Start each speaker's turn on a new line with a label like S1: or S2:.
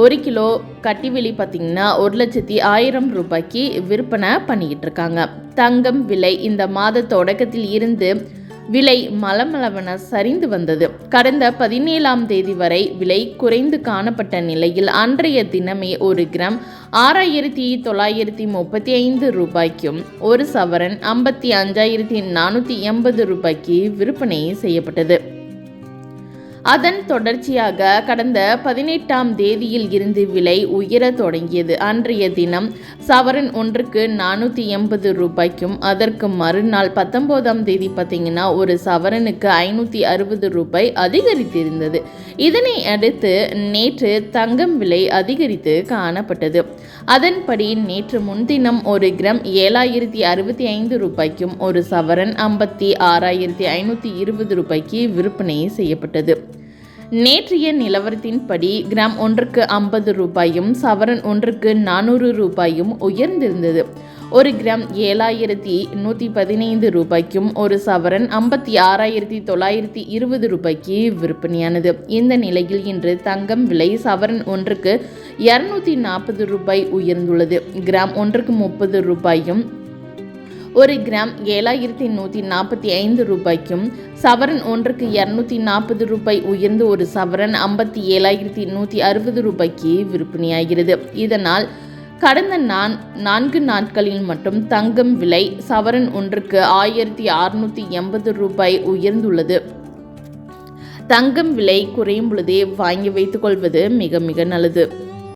S1: ஒரு கிலோ கட்டி பார்த்திங்கன்னா ஒரு லட்சத்தி ஆயிரம் ரூபாய்க்கு விற்பனை பண்ணிக்கிட்டு இருக்காங்க. தங்கம் விலை இந்த மாத தொடக்கத்தில் இருந்து விலை மலமளவென சரிந்து வந்தது. கடந்த பதினேழாம் தேதி வரை விலை குறைந்து காணப்பட்ட நிலையில் அன்றைய தினமே ஒரு கிராம் ஆறாயிரத்தி தொள்ளாயிரத்தி முப்பத்தி ஐந்து ரூபாய்க்கும் ஒரு சவரன் ஐம்பத்தி அஞ்சாயிரத்தி நானூற்றி எண்பது ரூபாய்க்கு விற்பனை செய்யப்பட்டது. அதன் தொடர்ச்சியாக கடந்த பதினெட்டாம் தேதியில் இருந்து விலை உயரத் தொடங்கியது. அன்றைய தினம் சவரன் ஒன்றுக்கு நானூற்றி எண்பது ரூபாய்க்கும் அதற்கு மறுநாள் பத்தொன்பதாம் தேதி பார்த்தீங்கன்னா ஒரு சவரனுக்கு ஐநூற்றி அறுபது ரூபாய் அதிகரித்திருந்தது. இதனை அடுத்து நேற்று தங்கம் விலை அதிகரித்து காணப்பட்டது. அதன்படி நேற்று முன்தினம் ஒரு கிராம் ஏழாயிரத்தி அறுபத்தி ஐந்து ரூபாய்க்கும் ஒரு சவரன் ஐம்பத்தி ஆறாயிரத்தி ஐநூற்றி இருபது ரூபாய்க்கு விற்பனை செய்யப்பட்டது. நேற்றைய நிலவரத்தின்படி கிராம் ஒன்றுக்கு ஐம்பது ரூபாயும் சவரன் ஒன்றுக்கு நானூறு ரூபாயும் உயர்ந்திருந்தது. ஒரு கிராம் ஏழாயிரத்தி நூற்றி பதினைந்து ரூபாய்க்கும் ஒரு சவரன் ஐம்பத்தி ஆறாயிரத்தி தொள்ளாயிரத்தி இருபது ரூபாய்க்கு விற்பனையானது. இந்த நிலையில் இன்று தங்கம் விலை சவரன் ஒன்றுக்கு இரநூத்தி நாற்பது ரூபாய் உயர்ந்துள்ளது. கிராம் ஒன்றுக்கு முப்பது ரூபாயும் ஒரு கிராம் ஏழாயிரத்தி நூற்றி நாற்பத்தி ஐந்து ரூபாய்க்கும் சவரன் ஒன்றுக்கு இரநூத்தி நாற்பது ரூபாய் உயர்ந்து ஒரு சவரன் ஐம்பத்தி ஏழாயிரத்தி நூற்றி அறுபது ரூபாய்க்கு விற்பனையாகிறது. இதனால் கடந்த நான் நான்கு நாட்களில் மட்டும் தங்கம் விலை சவரன் ஒன்றுக்கு ஆயிரத்தி அறுநூற்றி எண்பது ரூபாய் உயர்ந்துள்ளது. தங்கம் விலை குறையும் பொழுதே வாங்கி வைத்துக்கொள்வது மிக மிக நல்லது.